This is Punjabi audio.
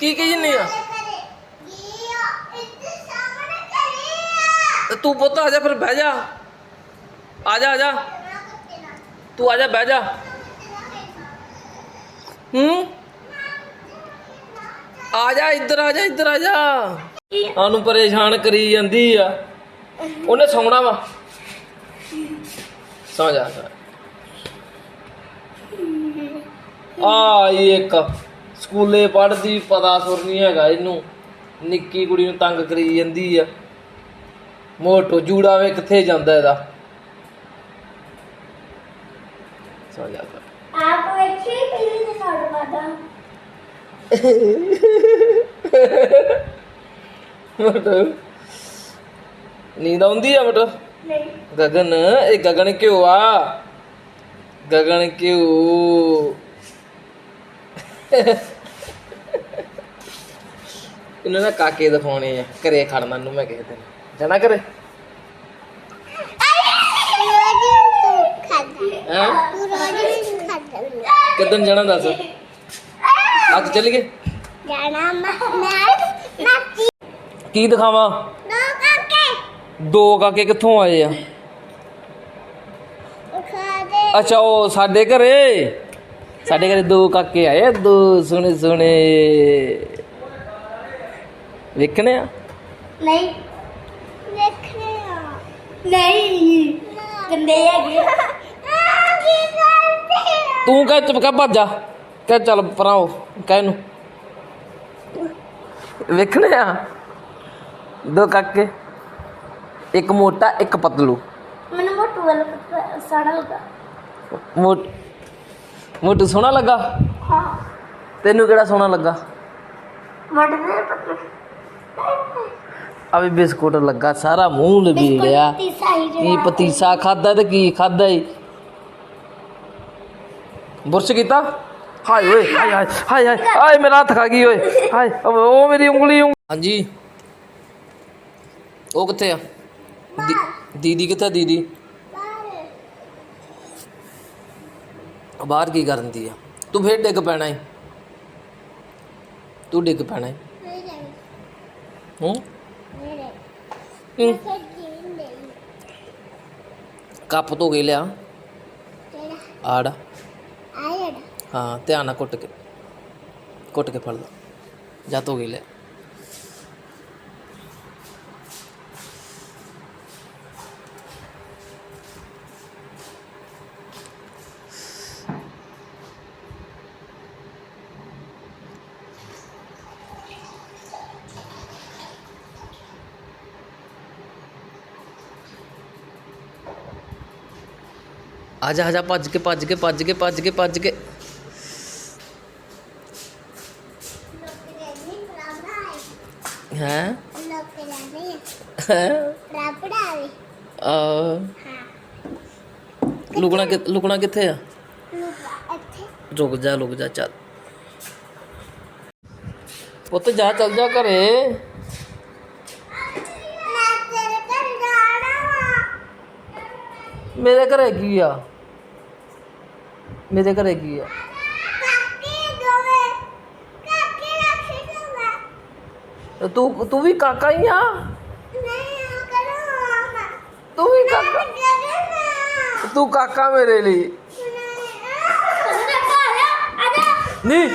ਕੀ ਕਹੀ ਜੰਨੀ ਆ? ਤੇ ਤੂੰ ਪੁੱਤ ਆ ਜਾ ਫਿਰ ਬਹਿ ਜਾ। ਆ ਜਾ ਆ ਜਾ। ਤੂੰ ਆ ਜਾ, ਬਹਿ ਜਾ। ਹੂੰ? ਆ ਜਾ, ਇੱਧਰ ਆ ਜਾ, ਇੱਧਰ ਆ ਜਾ। ਸਾਨੂੰ ਪਰੇਸ਼ਾਨ ਕਰੀ ਜਾਂਦੀ ਆ। ਉਹਨੇ ਸੌਣਾ ਵਾ। ਸੌ ਜਾ ਆ ਇਹ ਇੱਕ। ਸਕੂਲੇ ਪੜ੍ਹਦੀ ਪਤਾ ਸੁਰ ਨਹੀਂ ਹੈਗਾ ਇਹਨੂੰ। ਨਿੱਕੀ ਕੁੜੀ ਨੂੰ ਤੰਗ ਕਰੀ ਜਾਂਦੀ ਆ। ਮੋਟੋ ਜੂੜਾ ਵੇ ਕਿੱਥੇ ਜਾਂਦਾ ਇਹਦਾ। ਸੋ ਜਾਂਦਾ ਨੀਂਦ ਆਉਂਦੀ ਆ ਮੋਟੋ? ਨਹੀਂ। ਗਗਨ ਇਹ ਗਗਨ ਕਿਉਂ ਆ? ਗਗਨ ਕਿਉਂ? ਇਹਨਾਂ ਦਾ ਕਾਕੇ ਦਿਖਾਉਣੇ ਆ ਘਰੇ ਖੜਨਾ ਨੂੰ ਮੈਂ ਕਿਸੇ ਦਿਨ। ਜਾਣਾ ਘਰੇ? ਹੈਂ? ਕਿੱਦਣ ਜਾਣਾ ਦੱਸ? ਅੱਜ ਚੱਲ ਗਏ? ਕੀ ਦਿਖਾਵਾਂ? ਦੋ ਕਾਕੇ ਕਿੱਥੋਂ ਆਏ ਆ? ਅੱਛਾ ਉਹ ਸਾਡੇ ਘਰੇ? ਸਾਡੇ ਘਰੇ ਦੋ ਕਾਕੇ ਆਏ ਆ, ਦੋ ਸੋਹਣੇ ਸੋਹਣੇ ਵੇਖਣੇ ਆ? ਨਹੀਂ। ਵੇਖਣੇ ਆ। ਨਹੀਂ। ਗੰਦੇ ਹੈਗੇ। ਆ ਕੀ ਤੂੰ ਕਹਿ ਚੁਪਕਾ ਭੱਜ ਜਾ। ਕਹਿ ਚੱਲ ਪਰਾਂ ਕਹਿ ਨੂੰ ਵੇਖਣੇ ਆ? ਦੋ ਕੱਕੇ। ਇੱਕ ਮੋਟਾ ਇੱਕ ਪਤਲੂ। ਮੈਨੂੰ ਮੋਟੂ ਵਾਲਾ ਪਤਲਾ ਸਾੜਾ ਲੱਗਾ। ਮੋਟ ਮੋਟੂ ਸੋਹਣਾ ਲੱਗਾ? ਹਾਂ। ਤੈਨੂੰ ਕਿਹੜਾ ਸੋਹਣਾ ਲੱਗਾ? ਮੋਟੂ ਦੇ ਪਤਲੂ। ਅਬੇ ਬਿਸਕੁਟ ਲੱਗਾ ਸਾਰਾ ਮੂੰਹ ਲਵੀ ਗਿਆ ਕੀ ਪਤੀਸਾ ਖਾਦਾ ਤੇ ਕੀ ਖਾਦਾ ਈ? ਬੁਰਸ਼ ਕੀਤਾ? ਹਾਏ ਓਏ ਹਾਏ ਹਾਏ ਹਾਏ ਮੇਰਾ ਹੱਥ ਖਾ ਗਈ ਓਏ। ਹਾਏ ਉਹ ਮੇਰੀ ਉਂਗਲੀ ਹਾਂਜੀ। ਉਹ ਕਿੱਥੇ ਆ? ਦੀਦੀ ਕਿੱਥੇ ਦੀਦੀ? ਬਾਹਰ ਕੀ ਕਰਨ ਦੀ ਆ? ਤੂੰ ਫੇਰ ਡਿੱਗ ਪੈਣਾ ਹੈ ਤੂੰ ਡਿੱਗ ਪੈਣਾ ਹੈ ਕੱਪ ਧੋ ਕੇ ਲਿਆ ਆੜ ਹਾਂ ਧਿਆਨ ਨਾਲ ਕੁੱਟ ਕੇ ਕੁੱਟ ਕੇ ਫੜ ਲਾ ਜਾ ਧੋ ਕੇ ਲਿਆ ਆ ਜਾ ਆ ਜਾ ਭੱਜ ਕੇ ਭੱਜ ਕੇ ਭੱਜ ਕੇ ਭੱਜ ਕੇ ਭੱਜ ਕੇ। ਹੈ? ਲੁਕਣਾ ਕਿ, ਲੁਕਣਾ ਕਿੱਥੇ ਆ? ਰੁਕ ਜਾ ਰੁਕ ਜਾ, ਚੱਲ। ਪੁੱਤ, ਜਾ, ਚੱਲ ਜਾ ਘਰੇ। ਮੇਰੇ ਘਰੇ ਕੀ ਆ ਮੇਰੇ ਘਰੇ ਕੀ ਆ ਤੇ ਤੂੰ ਤੂੰ ਵੀ ਕਾਕਾ ਹੀ ਆ ਤੂੰ ਵੀ ਕਾਕਾ ਤੂੰ ਕਾਕਾ ਮੇਰੇ ਲਈ ਨਹੀਂ